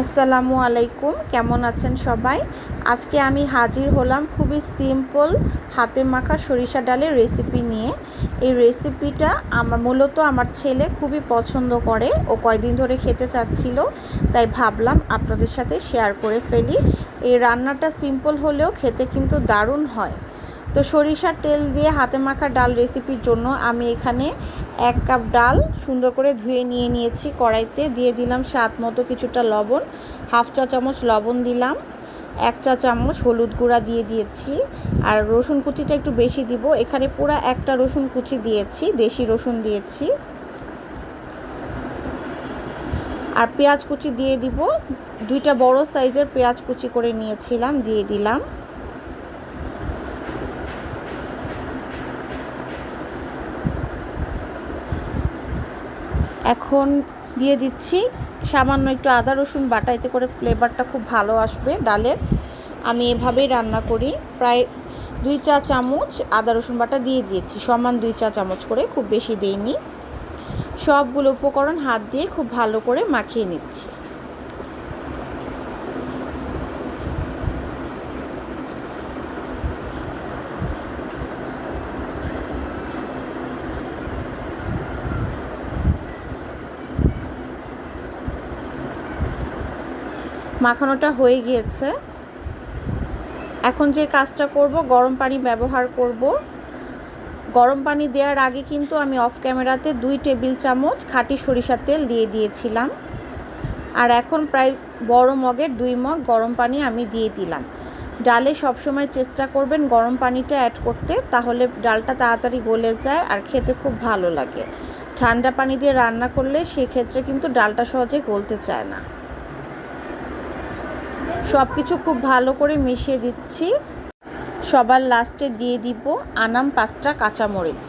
আসসালামু আলাইকুম, কেমন আছেন সবাই? আজকে আমি হাজির হলাম খুবই সিম্পল হাতে মাখা সরিষা ডালের রেসিপি নিয়ে। এই রেসিপিটা আমার, মূলত আমার ছেলে খুবই পছন্দ করে ও কয়দিন ধরে খেতে চাচ্ছিল, তাই ভাবলাম আপনাদের সাথে শেয়ার করে ফেলি। এই রান্নাটা সিম্পল হলেও খেতে কিন্তু দারুণ হয়। তো সরিষার তেল দিয়ে হাতে মাখা ডাল রেসিপির জন্য আমি এখানে এক কাপ ডাল সুন্দর করে ধুয়ে নিয়ে নিয়েছি কড়াইতে। দিয়ে দিলাম স্বাদ মতো কিছুটা লবণ, হাফ চা চামচ লবণ দিলাম, এক চা চামচ হলুদ গুঁড়া দিয়ে দিয়েছি, আর রসুন কুচিটা একটু বেশি দিব। এখানে পুরো একটা রসুন কুচি দিয়েছি, দেশি রসুন দিয়েছি। আর পেঁয়াজ কুচি দিয়ে দিব। দুইটা বড় সাইজের পেঁয়াজ কুচি করে নিয়েছিলাম, দিয়ে দিলাম। এখন দিয়ে দিচ্ছি সামান্য একটু আদা, রসুন বাটা এতে করে ফ্লেভারটা খুব ভালো আসবে ডালের। আমি এভাবেই রান্না করি। প্রায় দুই চা চামচ আদা, রসুন বাটা দিয়ে দিয়েছি। সমান দুই চা চামচ করে, খুব বেশি দিইনি। সবগুলো উপকরণ হাত দিয়ে খুব ভালো করে মাখিয়ে নিচ্ছি। মাখানোটা হয়ে গিয়েছে। এখন যে কাজটা করব, গরম পানি ব্যবহার করব। গরম পানি দেওয়ার আগে কিন্তু আমি অফ ক্যামেরাতে দুই টেবিল চামচ খাঁটি সরিষার তেল দিয়ে দিয়েছিলাম। আর এখন প্রায় বড় মগের দুই মগ গরম পানি আমি দিয়ে দিলাম। ডালে সবসময় চেষ্টা করবেন গরম পানিটা অ্যাড করতে, তাহলে ডালটা তাড়াতাড়ি গলে যায় আর খেতে খুব ভালো লাগে। ঠান্ডা পানি দিয়ে রান্না করলে সেক্ষেত্রে কিন্তু ডালটা সহজে গলতে চায় না। সব কিছু খুব ভালো করে মিশিয়ে দিচ্ছি। সবার লাস্টে দিয়ে দিব আনাম পাঁচটা কাঁচামরিচ।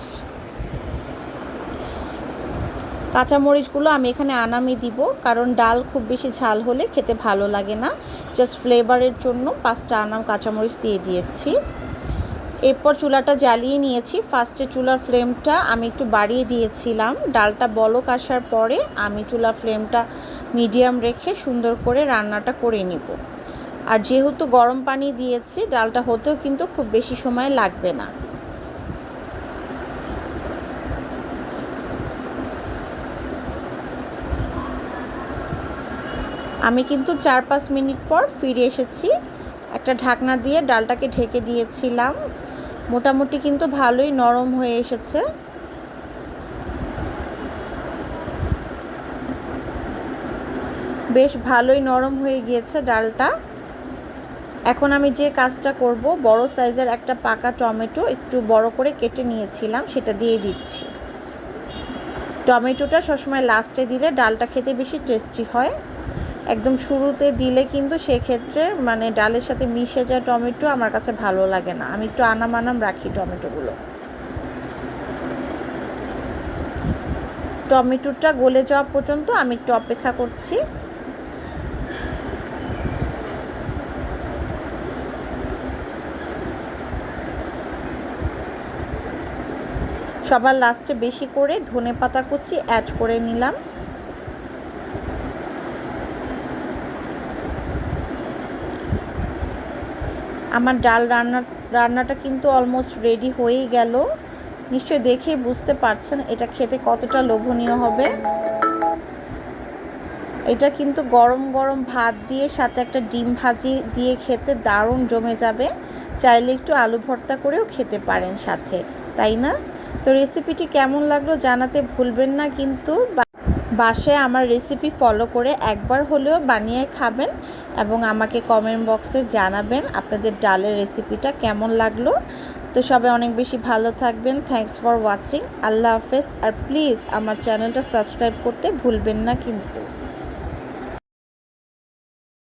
কাঁচামরিচগুলো আমি এখানে আনামই দিব, কারণ ডাল খুব বেশি ঝাল হলে খেতে ভালো লাগে না। জাস্ট ফ্লেভারের জন্য পাঁচটা আনাম কাঁচামরিচ দিয়ে দিয়েছি। এরপর চুলাটা জ্বালিয়ে নিয়েছি। ফার্স্টে চুলার ফ্লেমটা আমি একটু বাড়িয়ে দিয়েছিলাম। ডালটা বলক আসার পরে আমি চুলার ফ্লেমটা মিডিয়াম রেখে সুন্দর করে রান্নাটা করে নিব। আর যেহেতু গরম পানি দিয়েছি, ডালটা হতেও কিন্তু খুব বেশি সময় লাগবে না। আমি কিন্তু চার পাঁচ মিনিট পর ফিরে এসেছি। একটা ঢাকনা দিয়ে ডালটাকে ঢেকে দিয়েছিলাম। মোটামুটি কিন্তু ভালোই নরম হয়ে এসেছে। বেশ ভালোই নরম হয়ে গিয়েছে ডালটা। এখন আমি যে কাজটা করব, বড় সাইজের একটা পাকা টমেটো একটু বড় করে কেটে নিয়েছিলাম, সেটা দিয়ে দিচ্ছি। টমেটোটা সবসময় লাস্টে দিলে ডালটা খেতে বেশি টেস্টি হয়। একদম শুরুতে দিলে কিন্তু সেক্ষেত্রে মানে ডালের সাথে মিশে যায় টমেটো, আমার কাছে ভালো লাগে না। আমি একটু আনাম আনাম রাখি টমেটোগুলো। টমেটোটা গলে যাওয়া পর্যন্ত আমি একটু অপেক্ষা করছি। সবার লাস্টে বেশি করে ধনে পাতা কুচি অ্যাড করে নিলাম। আমার ডাল রান্না, রান্নাটা কিন্তু অলমোস্ট রেডি হয়েই গেল। নিশ্চয় দেখে বুঝতে পারছেন এটা খেতে কতটা লোভনীয় হবে। এটা কিন্তু গরম গরম ভাত দিয়ে সাথে একটা ডিম ভাজি দিয়ে খেতে দারুণ জমে যাবে। চাইলে একটু আলু ভর্তা করেও খেতে পারেন সাথে, তাই না? তো রেসিপিটি কেমন লাগল জানাতে ভুলবেন না, কিন্তু বাসায় আমার রেসিপি ফলো করে একবার হলেও বানিয়ে খাবেন এবং আমাকে কমেন্ট বক্সে জানাবেন আপনাদের ডালের রেসিপিটা কেমন লাগল। তো সবাই অনেক বেশি ভালো থাকবেন থ্যাংকস ফর ওয়াচিং আল্লাহ হাফেজ, আর প্লিজ আমার চ্যানেলটা সাবস্ক্রাইব করতে ভুলবেন না কিন্তু।